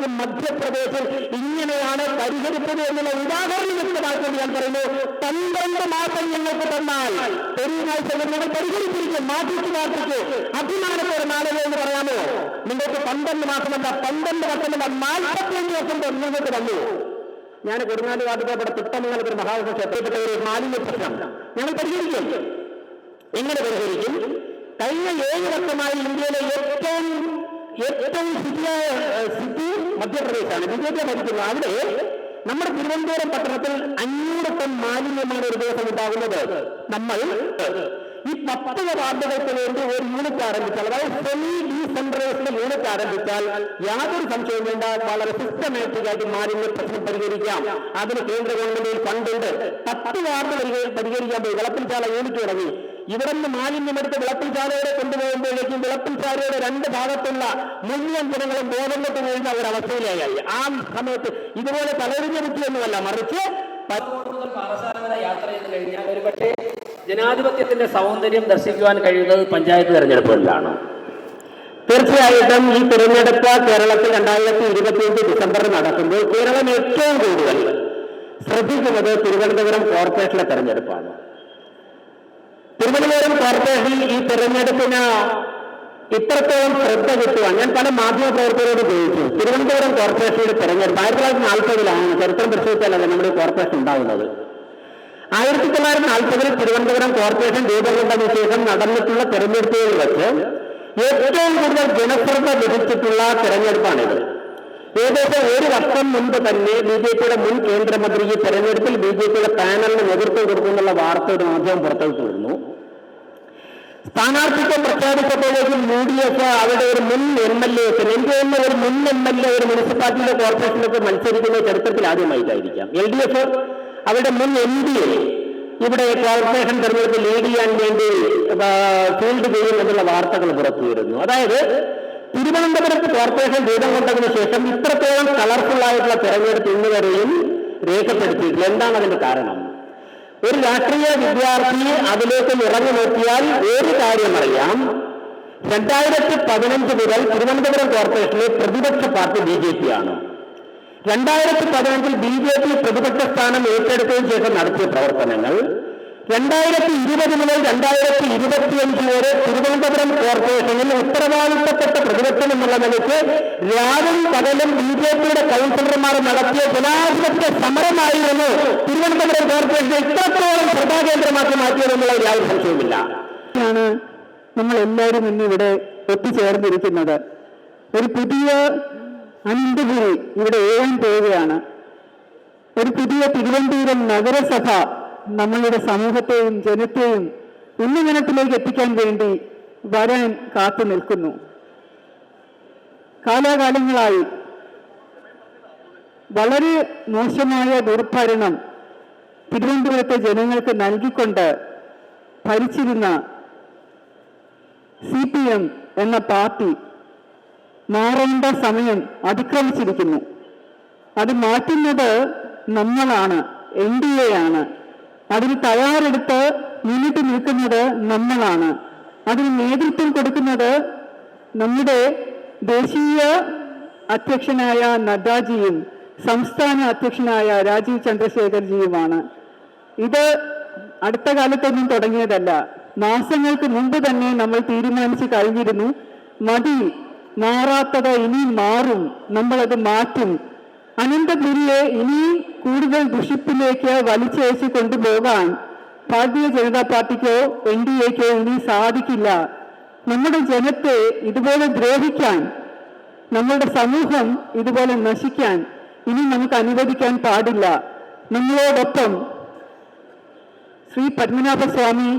പ്രാവശ്യം മധ്യപ്രദേശിൽ ഇങ്ങനെയാണ് പരിഹരിച്ചത് എന്നുള്ള ഉദാഹരണം വ്യക്തമാക്കൊണ്ട് ഞാൻ പറയുന്നു. പന്ത്രണ്ട് മാസം ഞങ്ങൾക്ക് തന്നാൽ തെരുവുമായി ഞങ്ങൾ പരിഹരിച്ചിരിക്കും. മാറ്റിച്ചു മാറ്റിച്ചു അഭിമാനത്തോടെ നാളുകൾ എന്ന് പറയാമോ? നിങ്ങൾക്ക് പന്ത്രണ്ട് മാസമല്ല പന്ത്രണ്ട് വർഷമല്ല നാൽപ്പത്തിയഞ്ച് വർഷം നിങ്ങൾക്ക് തന്നു. ഞാൻ കൊടുങ്ങാട് വാർഡിലെ തിട്ടമംഗലത്തിൽ മഹാവിഷ്ണു ക്ഷേത്രപ്പെട്ട ഒരു മാലിന്യ പ്രശ്നം. ഞങ്ങൾ പരിഹരിക്കും. എങ്ങനെ പരിഹരിക്കും? കഴിഞ്ഞ ഏഴ് വർഷമായി ഇന്ത്യയിലെ ഏറ്റവും ഏറ്റവും സ്ഥിതിയായ സിറ്റി മധ്യപ്രദേശാണ്. ബി ഭരിക്കുന്നത് അവിടെ നമ്മുടെ തിരുവനന്തപുരം പട്ടണത്തിൽ അഞ്ഞൂറ് ടൺ മാലിന്യമാണ് ഒരു ദിവസം ഉണ്ടാകുന്നത്. നമ്മൾ ഈ പത്ത് വാർഡുകൾക്ക് വേണ്ടി ഒരു യൂണിറ്റ് ആരംഭിച്ചാൽ അതായത് സെമി ഡീസെൻട്രലൈസ്ഡ് യൂണിറ്റ് ആരംഭിച്ചാൽ യാതൊരു സംശയവും വേണ്ട. വളരെ സിസ്റ്റമാറ്റിക് ആയിട്ട് മാലിന്യ പ്രശ്നം പരിഹരിക്കാം. അതിന് കേന്ദ്ര ഗവൺമെന്റിൽ ഫണ്ടുണ്ട് പത്ത് വാർഡ് പരിഹ- പരിഹരിക്കാൻ പോയി. വിളപ്പിൽശാല യൂണിറ്റ് തുടങ്ങി. ഇവിടെ നിന്ന് മാലിന്യമെടുത്ത് വിളപ്പിൽശാലയുടെ കൊണ്ടുപോകുമ്പോഴേക്കും വിളപ്പിൽ ചാലയുടെ രണ്ട് ഭാഗത്തുള്ള മുഴുവൻ ജനങ്ങളും ബോധം കെട്ട് വീഴുന്ന ഒരവസ്ഥയിലായി. ആ സമയത്ത് ഇതുപോലെ തലതിരിഞ്ഞ ബുദ്ധിയൊന്നുമല്ല മറിച്ച് യാത്ര ചെയ്ത് കഴിഞ്ഞാൽ ഒരുപക്ഷെ ജനാധിപത്യത്തിന്റെ സൗന്ദര്യം ദർശിക്കുവാൻ കഴിയുന്നത് പഞ്ചായത്ത് തെരഞ്ഞെടുപ്പുകളിലാണ്. തീർച്ചയായിട്ടും ഈ തിരഞ്ഞെടുപ്പ് കേരളത്തിൽ രണ്ടായിരത്തി ഇരുപത്തിയഞ്ച് ഡിസംബറിൽ നടക്കുമ്പോൾ കേരളം ഏറ്റവും കൂടുതൽ ശ്രദ്ധിക്കുന്നത് തിരുവനന്തപുരം കോർപ്പറേഷനിലെ തെരഞ്ഞെടുപ്പാണ്. തിരുവനന്തപുരം കോർപ്പറേഷനിൽ ഈ തെരഞ്ഞെടുപ്പിന് ഇത്രത്തോളം ശ്രദ്ധ കിട്ടുവാൻ ഞാൻ പല മാധ്യമ പ്രവർത്തകരോട് ചോദിച്ചു. തിരുവനന്തപുരം കോർപ്പറേഷനിലെ തെരഞ്ഞെടുപ്പ് ആയിരത്തി തൊള്ളായിരത്തി നാൽപ്പതിലാണ് ചരിത്രം പരിശോധിച്ചാലല്ല നമ്മുടെ കോർപ്പറേഷൻ ഉണ്ടാവുന്നത്. ആയിരത്തി തൊള്ളായിരത്തി നാൽപ്പതിൽ തിരുവനന്തപുരം കോർപ്പറേഷൻ രൂപം ശേഷം നടന്നിട്ടുള്ള തെരഞ്ഞെടുപ്പുകളിൽ വെച്ച് ഏറ്റവും കൂടുതൽ ജനശ്രദ്ധ ലഭിച്ചിട്ടുള്ള തെരഞ്ഞെടുപ്പാണിത്. ഏകദേശം ഒരു വർഷം മുൻപ് തന്നെ ബി ജെ പിയുടെ മുൻ കേന്ദ്രമന്ത്രി ഈ തെരഞ്ഞെടുപ്പിൽ ബി ജെ പിയുടെ പാനലിന് നേതൃത്വം കൊടുക്കുന്നുള്ള വാർത്ത ഒരു മാധ്യമം പുറത്തുവിട്ടിരുന്നു സ്ഥാനാർത്ഥിത്വം പ്രഖ്യാപിച്ചപ്പോഴേക്കും യു ഡി എഫ് അവിടെ ഒരു മുൻ എം എൽ എ എനിക്ക് തന്നെ ഒരു മുൻ എം എൽ എ ഒരു മുനിസിപ്പാലിറ്റിയിലെ കോർപ്പറേഷനിലൊക്കെ മത്സരിക്കുന്ന ചരിത്രത്തിൽ ആദ്യമായിട്ടായിരിക്കാം. എൽ ഡി എഫ് അവരുടെ മുൻ എം ഡി എ ഇവിടെ കോർപ്പറേഷൻ തെരഞ്ഞെടുപ്പ് ലീഡ് ചെയ്യാൻ വേണ്ടി ഫീൽഡ് ചെയ്യും എന്നുള്ള വാർത്തകൾ പുറത്തു വരുന്നു. അതായത് തിരുവനന്തപുരത്ത് കോർപ്പറേഷൻ രൂപം കൊണ്ടതിന് ശേഷം ഇത്രത്തോളം കളർഫുൾ ആയിട്ടുള്ള തെരഞ്ഞെടുപ്പ് ഇന്ന് വരെയും രേഖപ്പെടുത്തിയിട്ടില്ല. എന്താണ് അതിന്റെ കാരണം? ഒരു രാഷ്ട്രീയ വിദ്യാർത്ഥി അതിലേക്ക് ഇറങ്ങി നോക്കിയാൽ ഒരു കാര്യം അറിയാം. രണ്ടായിരത്തി പതിനഞ്ച് മുതൽ തിരുവനന്തപുരം കോർപ്പറേഷനിലെ പ്രതിപക്ഷ പാർട്ടി ബി ജെ പി ആണ്. രണ്ടായിരത്തി പതിനഞ്ചിൽ ബി ജെ പി പ്രതിപക്ഷ സ്ഥാനം ഏറ്റെടുത്തതിനു ശേഷം നടത്തിയ പ്രവർത്തനങ്ങൾ രണ്ടായിരത്തി ഇരുപത് മുതൽ രണ്ടായിരത്തി ഇരുപത്തിയഞ്ച് വരെ തിരുവനന്തപുരം കോർപ്പറേഷനിൽ ഉത്തരവാദിത്തപ്പെട്ട പ്രതിപക്ഷം എന്നുള്ള നിലയ്ക്ക് രാവും പകലും ബി ജെ പിയുടെ കൗൺസിലർമാർ നടത്തിയ ജനാധിപത്യ സമരമായിരുന്നു തിരുവനന്തപുരം കോർപ്പറേഷനെ ഇത്രത്തോളം ശ്രദ്ധാകേന്ദ്രമാക്കി മാറ്റിയതെന്നുള്ള യാതൊരു സംശയവുമില്ല. ാണ് നമ്മൾ എല്ലാവരും ഇന്ന് ഇവിടെ ഒത്തുചേർന്നിരിക്കുന്നത്. ഒരു പുതിയ അനന്തപുരി ഇവിടെ ഏഴാൻ പോവുകയാണ് ഒരു പുതിയ തിരുവനന്തപുരം നഗരസഭ നമ്മളുടെ സമൂഹത്തെയും ജനത്തെയും ഉന്നമനത്തിലേക്ക് എത്തിക്കാൻ വേണ്ടി വരാൻ കാത്തു നിൽക്കുന്നു. കാലാകാലങ്ങളായി വളരെ മോശമായ ദുർഭരണം തിരുവനന്തപുരത്തെ ജനങ്ങൾക്ക് നൽകിക്കൊണ്ട് ഭരിച്ചിരുന്ന സി പി എം എന്ന പാർട്ടി മാറേണ്ട സമയം അതിക്രമിച്ചിരിക്കുന്നു. അത് മാറ്റുന്നത് നമ്മളാണ് എൻ ഡി എ ആണ്. അതിന് തയ്യാറെടുത്ത് മുന്നിട്ട് നിൽക്കുന്നത് നമ്മളാണ്. അതിന് നേതൃത്വം കൊടുക്കുന്നത് നമ്മുടെ ദേശീയ അധ്യക്ഷനായ നദ്ദാജിയും സംസ്ഥാന അധ്യക്ഷനായ രാജീവ് ചന്ദ്രശേഖർജിയുമാണ്. ഇത് അടുത്ത കാലത്തൊന്നും തുടങ്ങിയതല്ല. മാസങ്ങൾക്ക് മുമ്പ് തന്നെ നമ്മൾ തീരുമാനിച്ചു കഴിഞ്ഞിരുന്നു. മതി മാറാത്തത് ഇനി മാറും. നമ്മളത് മാറ്റും. അനന്തപുരിയെ ഇനിയും കൂടുതൽ ദുഷിപ്പിലേക്ക് വലിച്ചേച്ച് കൊണ്ടുപോകാൻ ഭാരതീയ ജനതാ പാർട്ടിക്കോ എൻ ഡി എക്കോ ഇനി സാധിക്കില്ല. നമ്മുടെ ജനത്തെ ഇതുപോലെ ദ്രോഹിക്കാൻ നമ്മളുടെ സമൂഹം ഇതുപോലെ നശിക്കാൻ ഇനി നമുക്ക് അനുവദിക്കാൻ പാടില്ല. നിങ്ങളോടൊപ്പം ശ്രീ പത്മനാഭസ്വാമി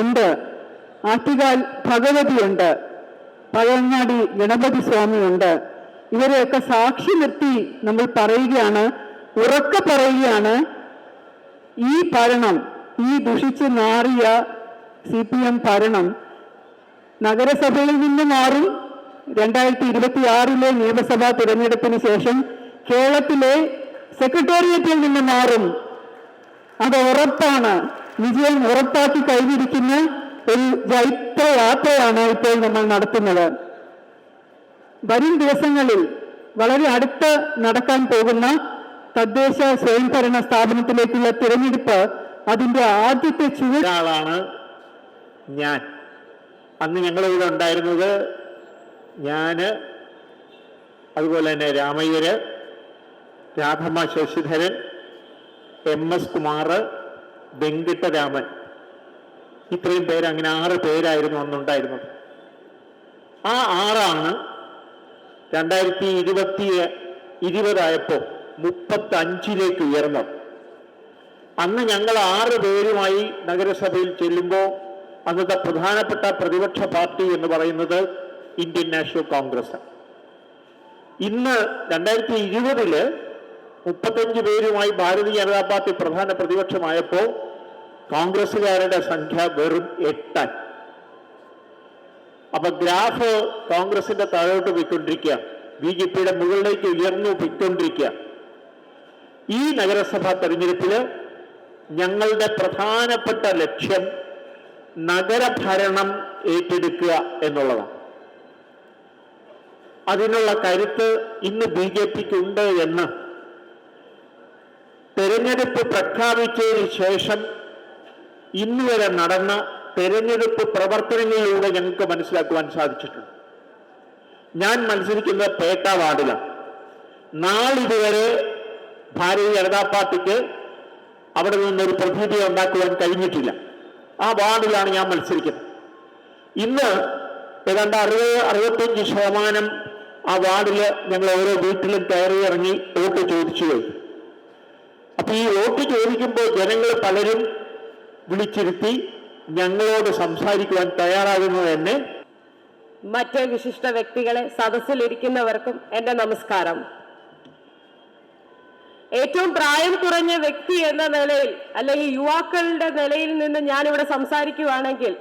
ഉണ്ട്. ആറ്റുകാൽ ഭഗവതിയുണ്ട്. പഴയങ്ങാടി ഗണപതി സ്വാമിയുണ്ട് ഇവരെയൊക്കെ സാക്ഷി നിർത്തി നമ്മൾ പറയുകയാണ് ഉറക്ക പറയുകയാണ്. ഈ ഭരണം ഈ ദുഷിച്ച് നാറിയ സി പി എം ഭരണം നഗരസഭയിൽ നിന്ന് മാറും. രണ്ടായിരത്തി ഇരുപത്തി ആറിലെ നിയമസഭാ തിരഞ്ഞെടുപ്പിന് ശേഷം കേരളത്തിലെ സെക്രട്ടേറിയറ്റിൽ നിന്ന് മാറും. അത് ഉറപ്പാണ്. വിജയം ഉറപ്പാക്കി കഴിഞ്ഞിരിക്കുന്ന ഒരു ജൈത്ര യാത്രയാണ് ഇപ്പോൾ നമ്മൾ നടത്തുന്നത്. വരും ദിവസങ്ങളിൽ വളരെ അടുത്ത് നടക്കാൻ പോകുന്ന തദ്ദേശ സ്വയംഭരണ സ്ഥാപനത്തിലേക്കുള്ള തിരഞ്ഞെടുപ്പ് അതിന്റെ ആദ്യത്തെ ചുവരാളാണ് ഞാൻ. അന്ന് ഞങ്ങൾ ഇവിടെ ഉണ്ടായിരുന്നത് ഞാൻ അതുപോലെ തന്നെ രാമയ്യര് രാധമ്മ ശശിധരൻ എം എസ് കുമാർ വെങ്കിട്ടരാമൻ. ഇത്രയും പേര് അങ്ങനെ ആറ് പേരായിരുന്നു അന്നുണ്ടായിരുന്നത്. ആ ആറാണ് രണ്ടായിരത്തി ഇരുപത്തി ഇരുപതായപ്പോൾ മുപ്പത്തി അഞ്ചിലേക്ക് ഉയർന്നത് അന്ന് ഞങ്ങൾ ആറ് പേരുമായി നഗരസഭയിൽ ചെല്ലുമ്പോൾ അന്നത്തെ പ്രധാനപ്പെട്ട പ്രതിപക്ഷ പാർട്ടി എന്ന് പറയുന്നത് ഇന്ത്യൻ നാഷണൽ കോൺഗ്രസ് ഇന്ന് രണ്ടായിരത്തി ഇരുപതിൽ മുപ്പത്തഞ്ച് പേരുമായി ഭാരതീയ ജനതാ പാർട്ടി പ്രധാന പ്രതിപക്ഷമായപ്പോൾ കോൺഗ്രസ്സുകാരുടെ സംഖ്യ വെറും എട്ടായി അപ്പൊ ഗ്രാഫ് കോൺഗ്രസിന്റെ താഴോട്ട് പോയിക്കൊണ്ടിരിക്കുക. ബി ജെ പിയുടെ മുകളിലേക്ക് ഉയർന്നു പോയിക്കൊണ്ടിരിക്കുക. ഈ നഗരസഭാ തെരഞ്ഞെടുപ്പിൽ ഞങ്ങളുടെ പ്രധാനപ്പെട്ട ലക്ഷ്യം നഗരഭരണം ഏറ്റെടുക്കുക എന്നുള്ളതാണ്. അതിനുള്ള കരുത്ത് ഇന്ന് ബി ജെ പിക്ക് ഉണ്ട് എന്ന്. തെരഞ്ഞെടുപ്പ് പ്രഖ്യാപിച്ചതിന് ശേഷം ഇന്നുവരെ നടന്ന തെരഞ്ഞെടുപ്പ് പ്രവർത്തനങ്ങളിലൂടെ ഞങ്ങൾക്ക് മനസ്സിലാക്കുവാൻ സാധിച്ചിട്ടുണ്ട്. ഞാൻ മത്സരിക്കുന്നത് പേട്ട വാർഡിലാണ്. നാളിതുവരെ ഭാരതീയ ജനതാ പാർട്ടിക്ക് അവിടെ നിന്നൊരു പ്രതിനിധി ഉണ്ടാക്കുവാൻ കഴിഞ്ഞിട്ടില്ല. ആ വാർഡിലാണ് ഞാൻ മത്സരിക്കുന്നത്. ഇന്ന് ഏതാണ്ട് അറുപത് അറുപത്തഞ്ച് ശതമാനം ആ വാർഡിൽ ഞങ്ങൾ ഓരോ വീട്ടിലും കയറി ഇറങ്ങി വോട്ട് ചോദിച്ചു കഴിഞ്ഞു. അപ്പൊ ഈ വോട്ട് ചോദിക്കുമ്പോൾ ജനങ്ങൾ പലരും വിളിച്ചിരുത്തി ഞങ്ങളോട് സംസാരിക്കുവാൻ തയ്യാറാകുന്നത് തന്നെ മറ്റ് വിശിഷ്ട വ്യക്തികളെ സദസ്സിലിരിക്കുന്നവർക്കും എന്റെ നമസ്കാരം. ഏറ്റവും പ്രായം കുറഞ്ഞ വ്യക്തി എന്ന നിലയിൽ അല്ലെങ്കിൽ യുവാക്കളുടെ നിലയിൽ നിന്ന് ഞാനിവിടെ സംസാരിക്കുകയാണെങ്കിൽ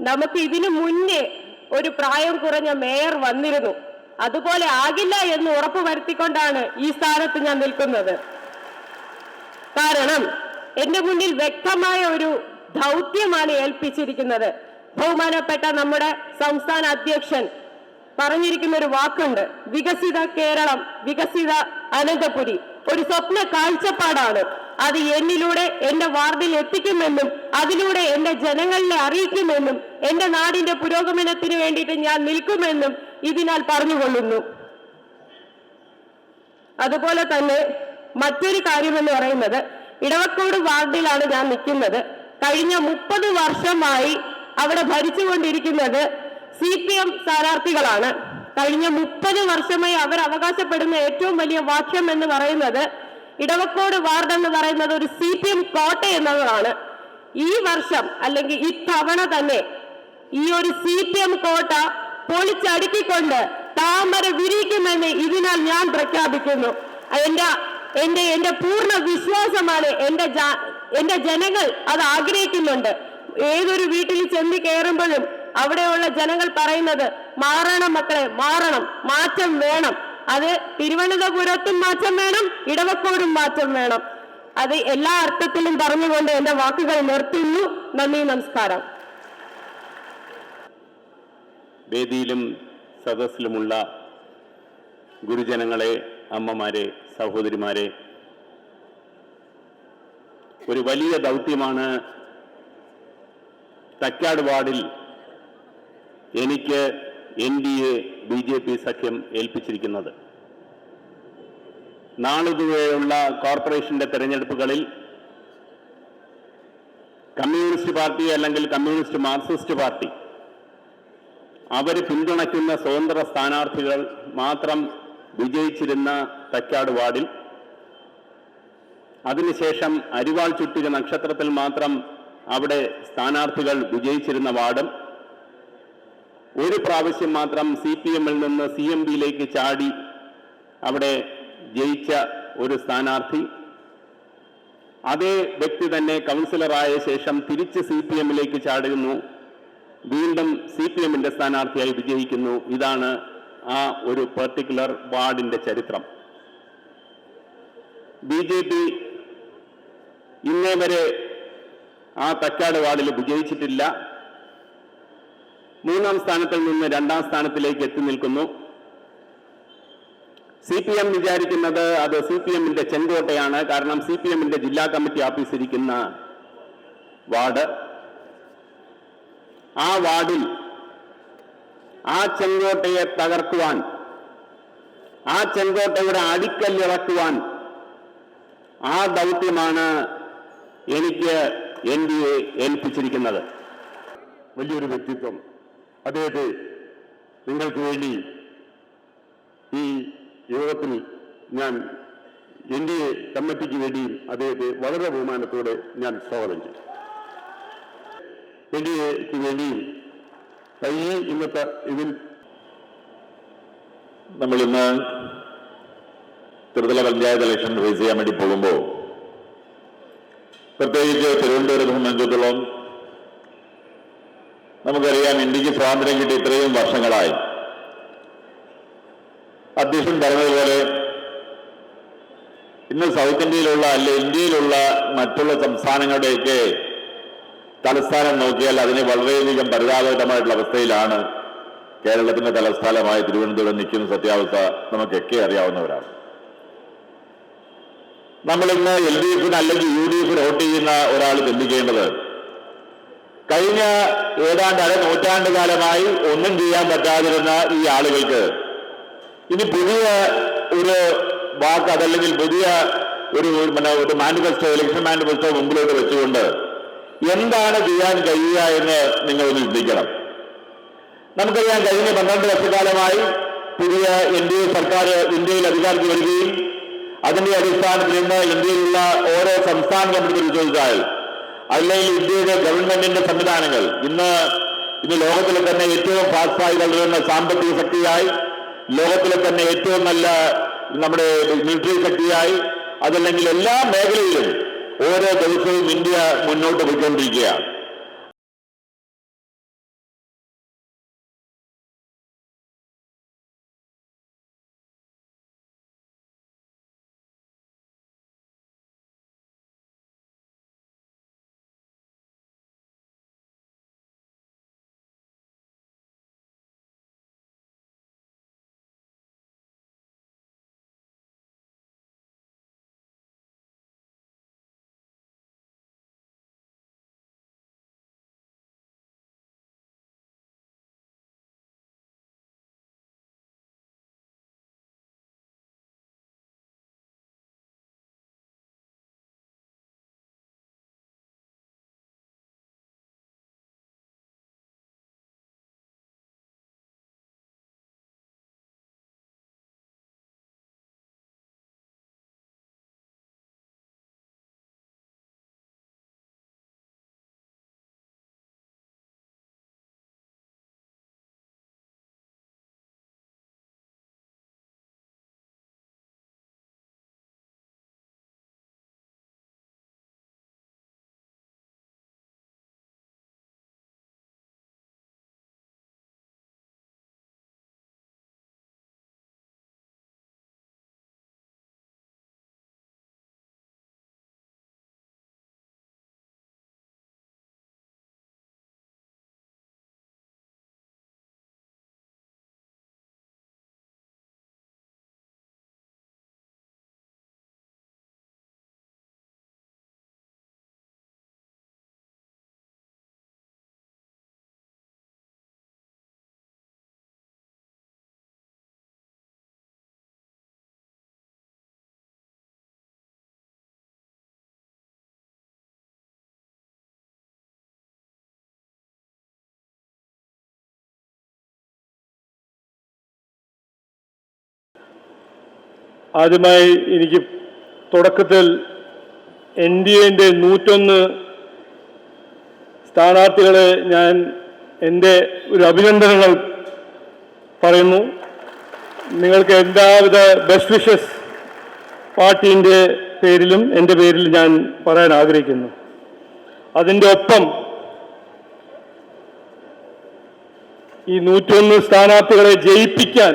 നമുക്ക് ഇതിനു മുന്നേ ഒരു പ്രായം കുറഞ്ഞ മേയർ വന്നിരുന്നു. അതുപോലെ ആകില്ല എന്ന് ഉറപ്പു വരുത്തിക്കൊണ്ടാണ് ഈ സ്ഥാനത്ത് ഞാൻ നിൽക്കുന്നത്. കാരണം എന്റെ മുന്നിൽ വ്യക്തമായ ഒരു ദൗത്യമാണ് ഏൽപ്പിച്ചിരിക്കുന്നത്. ബഹുമാനപ്പെട്ട നമ്മുടെ സംസ്ഥാന അധ്യക്ഷൻ പറഞ്ഞിരിക്കുന്ന ഒരു വാക്കുണ്ട്. വികസിത കേരളം വികസിത അനന്തപുരി. ഒരു സ്വപ്ന കാഴ്ചപ്പാടാണ്. അത് എന്നിലൂടെ എന്റെ വാർഡിൽ എത്തിക്കുമെന്നും അതിലൂടെ എന്റെ ജനങ്ങളെ അറിയിക്കുമെന്നും എന്റെ നാടിന്റെ പുരോഗമനത്തിന് വേണ്ടിയിട്ട് ഞാൻ നിൽക്കുമെന്നും ഇതിനാൽ പറഞ്ഞുകൊള്ളുന്നു. അതുപോലെ തന്നെ മറ്റൊരു കാര്യമെന്ന് പറയുന്നത് ഇടവക്കോട് വാർഡിലാണ് ഞാൻ നിൽക്കുന്നത്. കഴിഞ്ഞ മുപ്പത് വർഷമായി അവിടെ ഭരിച്ചുകൊണ്ടിരിക്കുന്നത് സി പി എം സ്ഥാനാർത്ഥികളാണ്. കഴിഞ്ഞ മുപ്പത് വർഷമായി അവർ അവകാശപ്പെടുന്ന ഏറ്റവും വലിയ വാക്യം എന്ന് പറയുന്നത് ഇടവക്കോട് വാർഡ് എന്ന് പറയുന്നത് ഒരു സി പി എം കോട്ട എന്നതാണ്. ഈ വർഷം അല്ലെങ്കിൽ ഈ തവണ തന്നെ ഈ ഒരു സി പി എം കോട്ട പൊളിച്ചടുക്കിക്കൊണ്ട് താമര വിരിക്കുമെന്ന് ഇതിനാൽ ഞാൻ പ്രഖ്യാപിക്കുന്നു. എന്റെ എന്റെ എന്റെ പൂർണ വിശ്വാസമാണ് എന്റെ എന്റെ ജനങ്ങൾ അത് ആഗ്രഹിക്കുന്നുണ്ട്. ഏതൊരു വീട്ടിൽ ചെന്ന് കയറുമ്പോഴും അവിടെയുള്ള ജനങ്ങൾ പറയുന്നത് മാറണം മക്കളെ മാറണം മാറ്റം വേണം. അത് തിരുവനന്തപുരത്തും മാറ്റം വേണം ഇടവക്കോടും മാറ്റം വേണം. അത് എല്ലാ അർത്ഥത്തിലും പറഞ്ഞുകൊണ്ട് എന്റെ വാക്കുകൾ നിർത്തുന്നു. നന്ദി നമസ്കാരം. വേദിയിലും സദസ്സിലുമുള്ള ഗുരുജനങ്ങളെ അമ്മമാരെ സഹോദരിമാരെ ഒരു വലിയ ദൗത്യമാണ് തക്കാട് വാർഡിൽ എനിക്ക് N D A B J P സഖ്യം ഏൽപ്പിച്ചിരിക്കുന്നത്. നാളിതുവരെയുള്ള കോർപ്പറേഷന്റെ തെരഞ്ഞെടുപ്പുകളിൽ കമ്മ്യൂണിസ്റ്റ് പാർട്ടി അല്ലെങ്കിൽ കമ്മ്യൂണിസ്റ്റ് മാർക്സിസ്റ്റ് പാർട്ടി അവർ പിന്തുണയ്ക്കുന്ന സ്വതന്ത്ര സ്ഥാനാർത്ഥികൾ മാത്രം വിജയിച്ചിരുന്ന തക്കാട് വാർഡിൽ. അതിനുശേഷം അരിവാൾ ചുറ്റിക നക്ഷത്രത്തിൽ മാത്രം അവിടെ സ്ഥാനാർത്ഥികൾ വിജയിച്ചിരുന്ന വാർഡും. ഒരു പ്രാവശ്യം മാത്രം സി പി എമ്മിൽ നിന്ന് സി എം പിയിലേക്ക് ചാടി അവിടെ ജയിച്ച ഒരു സ്ഥാനാർത്ഥി. അതേ വ്യക്തി തന്നെ കൗൺസിലറായ ശേഷം തിരിച്ച് സി പി എമ്മിലേക്ക് ചാടുന്നു. വീണ്ടും സി പി എമ്മിന്റെ സ്ഥാനാർത്ഥിയായി വിജയിക്കുന്നു. ഇതാണ് ആ ഒരു പെർട്ടിക്കുലർ വാർഡിന്റെ ചരിത്രം. ബി ജെ പി ഇന്നേ വരെ ആ തക്കാട് വാർഡിൽ വിജയിച്ചിട്ടില്ല. മൂന്നാം സ്ഥാനത്തിൽ നിന്ന് രണ്ടാം സ്ഥാനത്തിലേക്ക് എത്തി നിൽക്കുന്നു. സി പി എം വിചാരിക്കുന്നത് അത് സി പി എമ്മിന്റെ ചെങ്കോട്ടയാണ്. കാരണം സി പി എമ്മിന്റെ ജില്ലാ കമ്മിറ്റി ഓഫീസ് ഇരിക്കുന്ന വാർഡ്. ആ വാർഡിൽ ആ ചെങ്കോട്ടയെ തകർക്കുവാൻ ആ ചെങ്കോട്ടയുടെ അടിക്കല്ലിറക്കുവാൻ ആ ദൗത്യമാണ് എനിക്ക് എൻ ഡി എ ഏൽപ്പിച്ചിരിക്കുന്നത്. വലിയൊരു വ്യക്തിത്വം. അദ്ദേഹത്തെ നിങ്ങൾക്ക് വേണ്ടി ഈ യോഗത്തിൽ ഞാൻ എൻ ഡി എ കമ്മിറ്റിക്ക് വേണ്ടിയും അദ്ദേഹത്തെ വളരെ ബഹുമാനത്തോടെ ഞാൻ സ്വാഗതം ചെയ്തു. എൻ ഡി എക്ക് വേണ്ടിയും ഈ ഇന്നത്തെ ഇതിൽ നമ്മൾ ഇന്ന് ത്രിതല പഞ്ചായത്ത് ഇലക്ഷൻ ഫേസ് ചെയ്യാൻ വേണ്ടി പോകുമ്പോൾ പ്രത്യേകിച്ച് തിരുവനന്തപുരത്തെ സംബന്ധിച്ചിടത്തോളം നമുക്കറിയാം ഇന്ത്യയ്ക്ക് സ്വാതന്ത്ര്യം കിട്ടി ഇത്രയും വർഷങ്ങളായി. അധ്യക്ഷൻ പറഞ്ഞതുപോലെ ഇന്ന് സൗത്ത് ഇന്ത്യയിലുള്ള അല്ലെ ഇന്ത്യയിലുള്ള മറ്റുള്ള സംസ്ഥാനങ്ങളുടെയൊക്കെ തലസ്ഥാനം നോക്കിയാൽ അതിന് വളരെയധികം പരിതാപകരമായിട്ടുള്ള അവസ്ഥയിലാണ് കേരളത്തിന്റെ തലസ്ഥാനമായ തിരുവനന്തപുരം നിൽക്കുന്ന സത്യാവസ്ഥ നമുക്കൊക്കെ അറിയാവുന്നവരാണ്. നമ്മളിന്ന് എൽ ഡി എഫിന് അല്ലെങ്കിൽ യു ഡി എഫിന് വോട്ട് ചെയ്യുന്ന ഒരാൾ ചിന്തിക്കേണ്ടത് കഴിഞ്ഞ ഏതാണ്ട് അര നൂറ്റാണ്ട് കാലമായി ഒന്നും ചെയ്യാൻ പറ്റാതിരുന്ന ഈ ആളുകൾക്ക് ഇനി പുതിയ ഒരു വാക്ക് അതല്ലെങ്കിൽ പുതിയ ഒരു പിന്നെ ഒരു മാനിഫെസ്റ്റോ ഇലക്ഷൻ മാനിഫെസ്റ്റോ മുമ്പിലോട്ട് വെച്ചുകൊണ്ട് എന്താണ് ചെയ്യാൻ കഴിയുക എന്ന് നിങ്ങളൊന്ന് ചിന്തിക്കണം. നമുക്കറിയാം കഴിഞ്ഞ പന്ത്രണ്ട് വർഷക്കാലമായി പുതിയ എൻ ഡി എ സർക്കാർ ഇന്ത്യയിൽ അധികാരത്തിൽ വരികയും അതിന്റെ അടിസ്ഥാനത്തിൽ ഇന്ന് ഇന്ത്യയിലുള്ള ഓരോ സംസ്ഥാനങ്ങളും പരിശോധിച്ചാൽ അല്ലെങ്കിൽ ഇന്ത്യയുടെ ഗവൺമെന്റിന്റെ സംവിധാനങ്ങൾ. ഇന്ന് ഇന്ന് ലോകത്തിലെ തന്നെ ഏറ്റവും ഫാസ്റ്റായി വളരുന്ന സാമ്പത്തിക ശക്തിയായി ലോകത്തിലെ തന്നെ ഏറ്റവും നല്ല നമ്മുടെ മിലിറ്ററി ശക്തിയായി അതല്ലെങ്കിൽ എല്ലാ മേഖലയിലും ഓരോ ദിവസവും ഇന്ത്യ മുന്നോട്ട് പോയിക്കൊണ്ടിരിക്കുകയാണ്. ആദ്യമായി എനിക്ക് തുടക്കത്തിൽ എൻ ഡി എന്റെ നൂറ്റൊന്ന് സ്ഥാനാർത്ഥികളെ ഞാൻ എന്റെ ഒരു അഭിനന്ദനങ്ങൾ പറയുന്നു. നിങ്ങൾക്ക് എല്ലാവിധ ബെസ്റ്റ് വിഷസ് പാർട്ടീന്റെ പേരിലും എന്റെ പേരിലും ഞാൻ പറയാൻ ആഗ്രഹിക്കുന്നു. അതിന്റെ ഒപ്പം ഈ നൂറ്റൊന്ന് സ്ഥാനാർത്ഥികളെ ജയിപ്പിക്കാൻ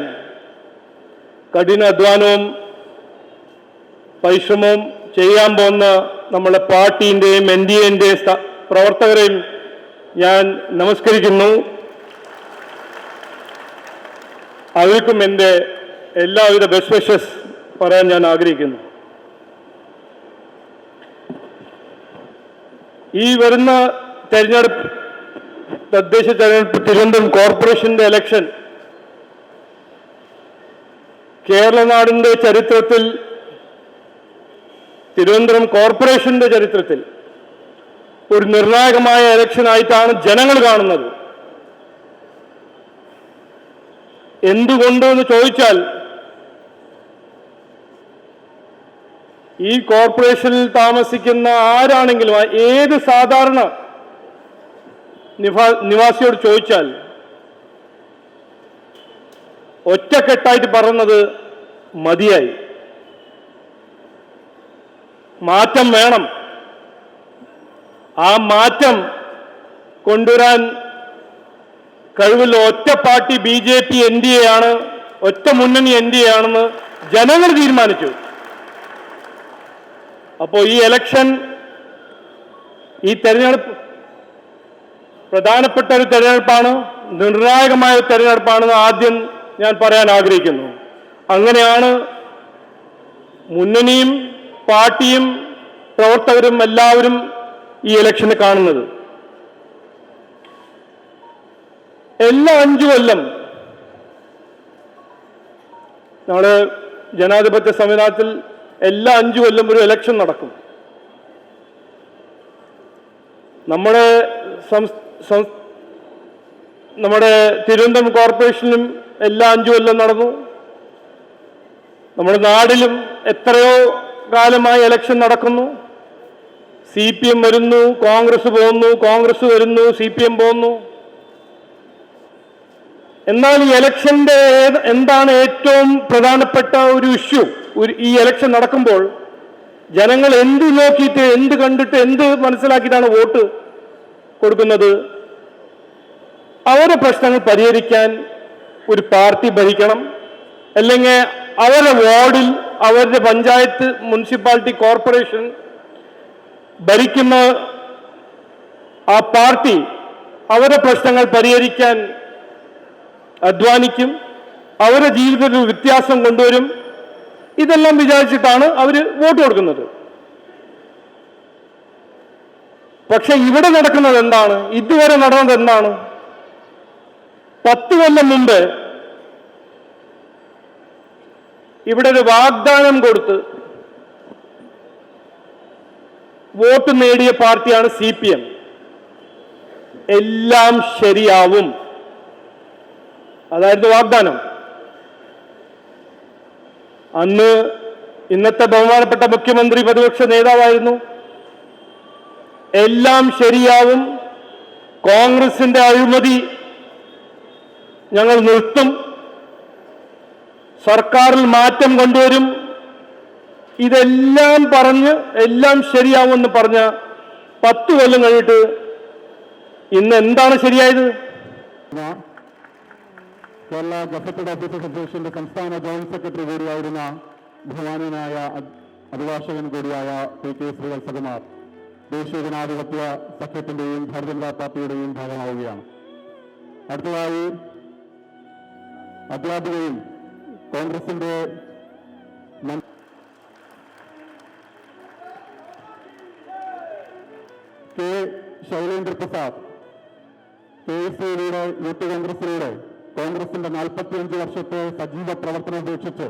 കഠിന പരിശ്രമവും ചെയ്യാൻ പോകുന്ന നമ്മളെ പാർട്ടീന്റെയും എൻ ഡി എന്റെയും പ്രവർത്തകരെയും ഞാൻ നമസ്കരിക്കുന്നു. അവർക്കും എന്റെ എല്ലാവിധ ബെസ്റ്റ് വിഷസ് പറയാൻ ഞാൻ ആഗ്രഹിക്കുന്നു. ഈ വരുന്ന തെരഞ്ഞെടുപ്പ് തദ്ദേശ തെരഞ്ഞെടുപ്പ് തിരുവനന്തപുരം കോർപ്പറേഷന്റെ ഇലക്ഷൻ കേരളനാടിന്റെ ചരിത്രത്തിൽ തിരുവനന്തപുരം കോർപ്പറേഷന്റെ ചരിത്രത്തിൽ ഒരു നിർണായകമായ ഇലക്ഷനായിട്ടാണ് ജനങ്ങൾ കാണുന്നത്. എന്തുകൊണ്ട് എന്ന് ചോദിച്ചാൽ ഈ കോർപ്പറേഷനിൽ താമസിക്കുന്ന ആരാണെങ്കിലും ഏത് സാധാരണ നിവാസിയോട് ചോദിച്ചാൽ ഒറ്റക്കെട്ടായിട്ട് പറഞ്ഞത് മതിയായി. മാറ്റം വേണം. ആ മാറ്റം കൊണ്ടുവരാൻ കഴിവുള്ള ഒറ്റ party B J P N D A ആണ് ഒറ്റ മുന്നണി എൻ ഡി എ ആണെന്ന് ജനങ്ങൾ തീരുമാനിച്ചു. അപ്പോൾ ഈ എലക്ഷൻ ഈ തെരഞ്ഞെടുപ്പ് പ്രധാനപ്പെട്ട ഒരു തെരഞ്ഞെടുപ്പാണ് നിർണായകമായ ഒരു തെരഞ്ഞെടുപ്പാണെന്ന് ആദ്യം ഞാൻ പറയാൻ ആഗ്രഹിക്കുന്നു. അങ്ങനെയാണ് മുന്നണിയും പാർട്ടിയും പ്രവർത്തകരും എല്ലാവരും ഈ ഇലക്ഷന് കാണുന്നത്. എല്ലാ അഞ്ചു കൊല്ലം നമ്മുടെ ജനാധിപത്യ സംവിധാനത്തിൽ എല്ലാ അഞ്ചു കൊല്ലം ഒരു ഇലക്ഷൻ നടക്കും. നമ്മുടെ നമ്മുടെ തിരുവനന്തപുരം കോർപ്പറേഷനിലും എല്ലാ അഞ്ചു കൊല്ലം നടന്നു. നമ്മുടെ നാടിലും എത്രയോ കാലമായി ഇലക്ഷൻ നടക്കുന്നു. സി പി എം വരുന്നു കോൺഗ്രസ് പോകുന്നു കോൺഗ്രസ് വരുന്നു സി പി എം പോകുന്നു. എന്നാൽ ഈ ഇലക്ഷന്റെ എന്താണ് ഏറ്റവും പ്രധാനപ്പെട്ട ഒരു ഇഷ്യൂ ഒരു ഈ ഇലക്ഷൻ നടക്കുമ്പോൾ ജനങ്ങൾ എന്ത് നോക്കിയിട്ട് എന്ത് കണ്ടിട്ട് എന്ത് മനസ്സിലാക്കിയിട്ടാണ് വോട്ട് കൊടുക്കുന്നത്? അവരുടെ പ്രശ്നങ്ങൾ പരിഹരിക്കാൻ ഒരു പാർട്ടി ഭരിക്കണം. അല്ലെങ്കിൽ അവരുടെ വാർഡിൽ അവരുടെ പഞ്ചായത്ത് മുനിസിപ്പാലിറ്റി കോർപ്പറേഷൻ ഭരിക്കുന്ന ആ പാർട്ടി അവരുടെ പ്രശ്നങ്ങൾ പരിഹരിക്കാൻ അധ്വാനിക്കും. അവരുടെ ജീവിതത്തിൽ വ്യത്യാസം കൊണ്ടുവരും. ഇതെല്ലാം വിചാരിച്ചിട്ടാണ് അവർ വോട്ട് കൊടുക്കുന്നത്. പക്ഷെ ഇവിടെ നടക്കുന്നത് എന്താണ്? ഇതുവരെ നടന്നത് എന്താണ്? പത്ത് കൊല്ലം മുമ്പ് ഇവിടെ ഒരു വാഗ്ദാനം കൊടുത്ത് വോട്ട് നേടിയ പാർട്ടിയാണ് സി പി എം. എല്ലാം ശരിയാവും. അതായിരുന്നു വാഗ്ദാനം. അന്ന് ഇന്നത്തെ ബഹുമാനപ്പെട്ട മുഖ്യമന്ത്രി പ്രതിപക്ഷ നേതാവായിരുന്നു. എല്ലാം ശരിയാവും. കോൺഗ്രസിന്റെ അഴിമതി ഞങ്ങൾ നിർത്തും. സർക്കാരിൽ മാറ്റം കൊണ്ടുവരും. ഇതെല്ലാം പറഞ്ഞ് എല്ലാം ശരിയാവുമെന്ന് പറഞ്ഞ പത്ത് കൊല്ലം കഴിഞ്ഞിട്ട് ഇന്ന് എന്താണ് ശരിയായത്? കേരള ഗസറ്റഡ് അധ്യക്ഷ അധ്യക്ഷന്റെ സംസ്ഥാന ജോയിന്റ് സെക്രട്ടറി കൂടിയായിരുന്ന ബഹുമാനനായ അഭിഭാഷകൻ കൂടിയായ പി കെ ശ്രീവത്സകുമാർ ദേശീയ ജനാധിപത്യ സഖ്യത്തിന്റെയും ഭാരതീയ ജനതാ പാർട്ടിയുടെയും ഭാഗമാവുകയാണ്. അടുത്തതായി അധ്യാപികയും കോൺഗ്രസിന്റെ K Shailendra Prasad K S യുയിലൂടെ youth കോൺഗ്രസിലൂടെ കോൺഗ്രസിന്റെ നാൽപ്പത്തിയഞ്ച് വർഷത്തെ സജീവ പ്രവർത്തനം ഉപേക്ഷിച്ച്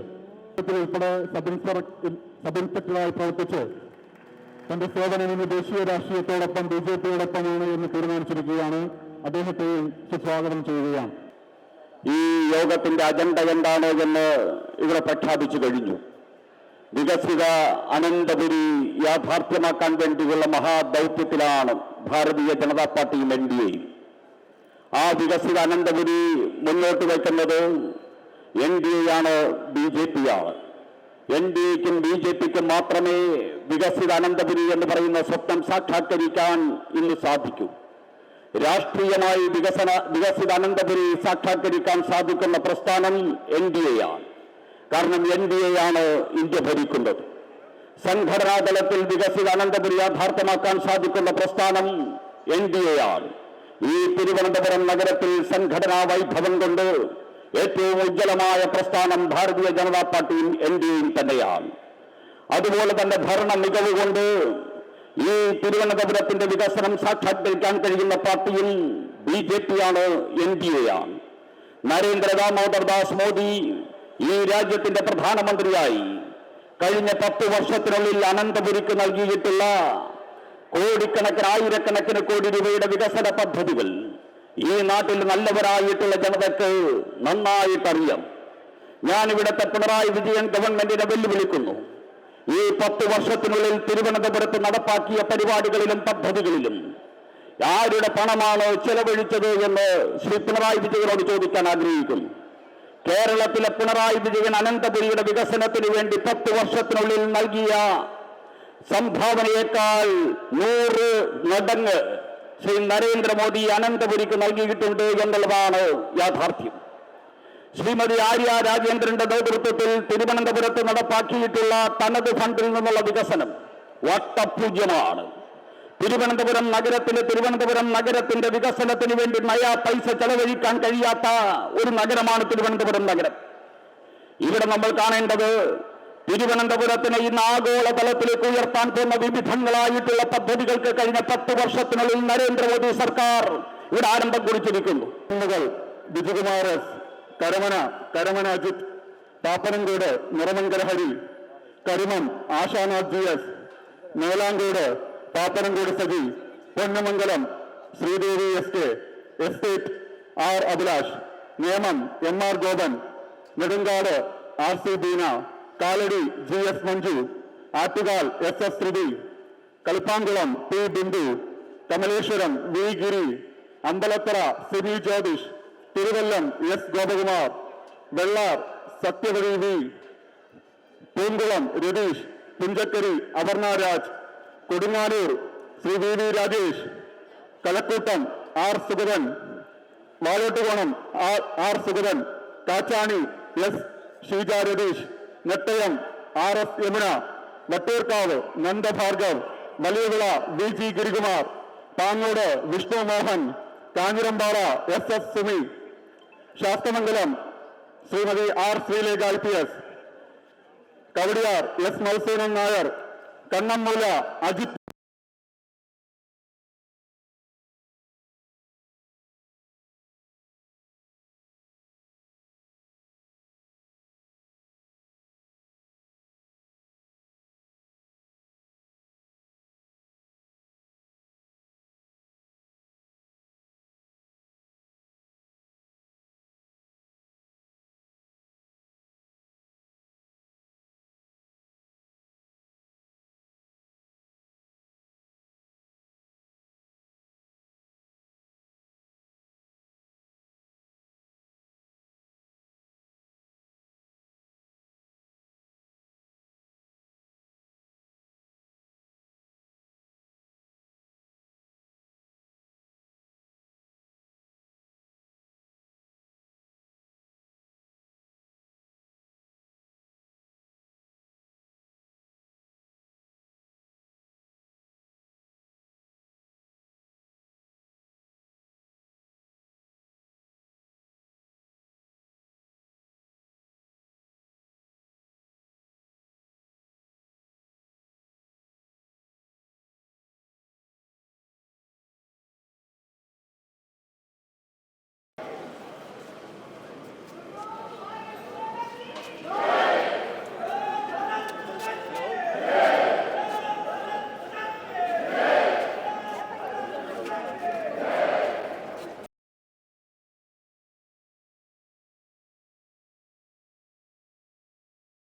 ഉൾപ്പെടെ സബ് ഇൻസ്പെക്ടറായി പ്രവർത്തിച്ച് തന്റെ സേവനം ഇന്ന് ദേശീയ രാഷ്ട്രീയത്തോടൊപ്പം ബി ജെ പിയോടൊപ്പമാണ് എന്ന് തീരുമാനിച്ചിരിക്കുകയാണ്. അദ്ദേഹത്തെ സ്വാഗതം ചെയ്യുകയാണ്. ഈ യോഗത്തിന്റെ അജണ്ട എന്താണ് എന്ന് ഇവിടെ പ്രഖ്യാപിച്ചു കഴിഞ്ഞു. വികസിത അനന്തപുരി യാഥാർത്ഥ്യമാക്കാൻ വേണ്ടിയുള്ള മഹാദൗത്യത്തിലാണ് ഭാരതീയ ജനതാ പാർട്ടിയും എൻ ഡി എയും ആ വികസിത അനന്തപുരി മുന്നോട്ട് വയ്ക്കുന്നത് എൻ ഡി എ ആണ് ബി ജെ പി ആണ് എൻ ഡി എക്കും ബി ജെ പിക്കും മാത്രമേ വികസിത അനന്തപുരി എന്ന് പറയുന്ന സ്വപ്നം സാക്ഷാത്കരിക്കാൻ ഇന്ന് സാധിക്കൂ. രാഷ്ട്രീയമായി വികസന വികസിത അനന്തപുരി സാക്ഷാത്കരിക്കാൻ സാധിക്കുന്ന പ്രസ്ഥാനം എൻ ഡി എ ആണ് കാരണം എൻ ഡി എ ആണ് ഇന്ത്യ ഭരിക്കുന്നത്. സംഘടനാ തലത്തിൽ വികസിത അനന്തപുരി യാഥാർത്ഥ്യമാക്കാൻ സാധിക്കുന്ന പ്രസ്ഥാനം എൻ ഡി എ ആണ്. ഈ തിരുവനന്തപുരം നഗരത്തിൽ സംഘടനാ വൈഭവം കൊണ്ട് ഏറ്റവും ഉജ്ജ്വലമായ പ്രസ്ഥാനം ഭാരതീയ ജനതാ പാർട്ടിയും എൻ ഡി എയും തന്നെയാണ്. അതുപോലെ തന്നെ ഭരണ മികവ് കൊണ്ട് ഈ തിരുവനന്തപുരത്തിന്റെ വികസനം സാക്ഷാത്കരിക്കാൻ കഴിയുന്ന പാർട്ടിയും ബി ജെ പി ആണ് എൻ ഡി എ ആണ് നരേന്ദ്ര ദാമോദർ ദാസ് മോദി ഈ രാജ്യത്തിന്റെ പ്രധാനമന്ത്രിയായി കഴിഞ്ഞ പത്ത് വർഷത്തിനുള്ളിൽ അനന്തപുരിക്ക് നൽകിയിട്ടുള്ള കോടിക്കണക്കിന് ആയിരക്കണക്കിന് കോടി രൂപയുടെ വികസന പദ്ധതികൾ ഈ നാട്ടിൽ നല്ലവരായിട്ടുള്ള ജനതയ്ക്ക് നന്നായിട്ടറിയാം. ഞാൻ ഇവിടുത്തെ പിണറായി വിജയൻ ഗവൺമെന്റിനെ വെല്ലുവിളിക്കുന്നു. ഈ പത്ത് വർഷത്തിനുള്ളിൽ തിരുവനന്തപുരത്ത് നടപ്പാക്കിയ പരിപാടികളിലും പദ്ധതികളിലും ആരുടെ പണമാണ് ചെലവഴിച്ചത് എന്ന് ശ്രീ പിണറായി വിജയനോട് ചോദിക്കാൻ ആഗ്രഹിക്കുന്നു കേരളത്തിലെ പിണറായി വിജയൻ അനന്തപുരിയുടെ വികസനത്തിന് വേണ്ടി പത്ത് വർഷത്തിനുള്ളിൽ നൽകിയ സംഭാവനയേക്കാൾ നൂറ് മടങ്ങ് ശ്രീ നരേന്ദ്രമോദി അനന്തപുരിക്ക് നൽകിയിട്ടുണ്ട് എന്നുള്ളതാണ് യാഥാർത്ഥ്യം. ശ്രീമതി ആര്യ രാജേന്ദ്രന്റെ നേതൃത്വത്തിൽ തിരുവനന്തപുരത്ത് നടപ്പാക്കിയിട്ടുള്ള തനത് ഫണ്ടിൽ നിന്നുള്ള വികസനം വട്ടപൂജ്യമാണ്. തിരുവനന്തപുരം നഗരത്തിന് തിരുവനന്തപുരം നഗരത്തിന്റെ വികസനത്തിന് വേണ്ടി നയ പൈസ ചെലവഴിക്കാൻ കഴിയാത്ത ഒരു നഗരമാണ് തിരുവനന്തപുരം നഗരം. ഇവിടെ നമ്മൾ കാണേണ്ടത് തിരുവനന്തപുരത്തിനെ ഇന്ന് ആഗോള തലത്തിലേക്ക് ഉയർത്താൻ പോകുന്ന വിവിധങ്ങളായിട്ടുള്ള പദ്ധതികൾക്ക് കഴിഞ്ഞ പത്ത് വർഷത്തിനുള്ളിൽ നരേന്ദ്രമോദി സർക്കാർ ഇവിടെ ആരംഭം കുറിച്ചിരിക്കുന്നു. Bijukumar S Karamana Karamana Ajith Pappanamcode Niramankara Hari Karimam Ashanath G S Melamcode Pappanamcode Saji Ponnumangalam Sreedevi S K estate R Abhilash നിയമം M R Gopan Nedumkad R C Beena Kalady G S Manju Attukal S S Sruthi Kalippankulam P Bindu Kamaleswaram V Giri Ambalathara Siby Jyothish Thiruvallam S Gopakumar Vellar Sathyavathi V Poonkulam Ratheesh Punchakkari Aparnaraj Kodunganoor Sree V V Rajesh Kalakkoottam R. Sugathan Valottukonam R R. Sugathan Kachani S Sreeja Ratheesh Nettayam R. S. Yamuna Vattiyoorkavu Nandabhargav Valiyavila V. G. Girikumar Pangode Vishnu Mohan Kanjirampara S S Sumi Sasthamangalam Srimathi R Sreelekha I P S Kowdiar S Mathsooran Nair Kannammoola Ajith